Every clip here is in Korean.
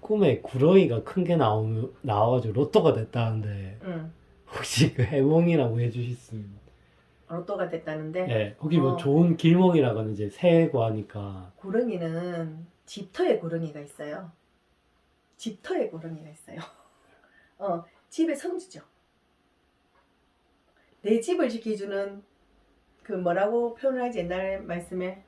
꿈에 구렁이가 큰 게 나오, 나와가지고 로또가 됐다는데 응. 혹시 그 해몽이라고 해주실 수 있나요? 로또가 됐다는데 네, 거기 뭐 어. 좋은 길몽이라고는 이제 새해고 하니까 구렁이는 집터에 구렁이가 있어요. 집터에 구렁이가 있어요. 어, 집의 성주죠. 내 집을 지켜주는 그 뭐라고 표현을 하지 옛날 말씀에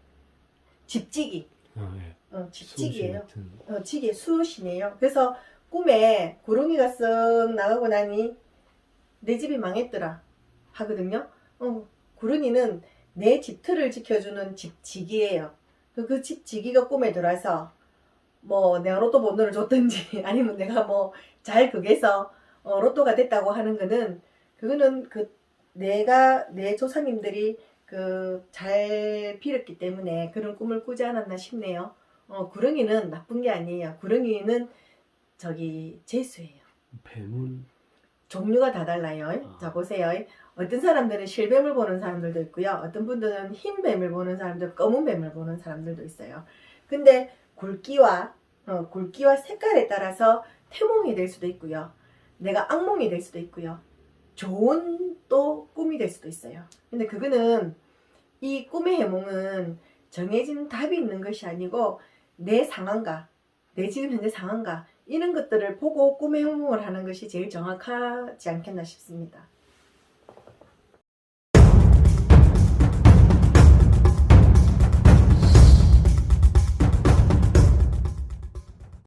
집지기. 아, 예. 어, 집지기예요. 어, 지게 수호신이에요. 그래서 꿈에 구렁이가 쓱 나가고 나니 내 집이 망했더라 하거든요. 어, 구렁이는 내 집틀을 지켜주는 집지기예요. 그 집지기가 꿈에 들어와서 뭐 내가 로또 번호를 줬든지 아니면 내가 뭐 잘 그게서 어, 로또가 됐다고 하는 거는 그거는 그 내가 내 조상님들이 그 잘 빌었기 때문에 그런 꿈을 꾸지 않았나 싶네요. 어, 구렁이는 나쁜 게 아니에요. 구렁이는 저기 재수예요. 뱀은 종류가 다 달라요. 아. 자 보세요. 어떤 사람들은 실뱀을 보는 사람들도 있고요. 어떤 분들은 흰 뱀을 보는 사람들, 검은 뱀을 보는 사람들도 있어요. 근데 굵기와 어, 굵기와 색깔에 따라서 태몽이 될 수도 있고요. 내가 악몽이 될 수도 있고요. 좋은 또 꿈이 될 수도 있어요. 근데 그거는 이 꿈의 해몽은 정해진 답이 있는 것이 아니고 내 상황과 내 지금 현재 상황과 이런 것들을 보고 꿈의 해몽을 하는 것이 제일 정확하지 않겠나 싶습니다.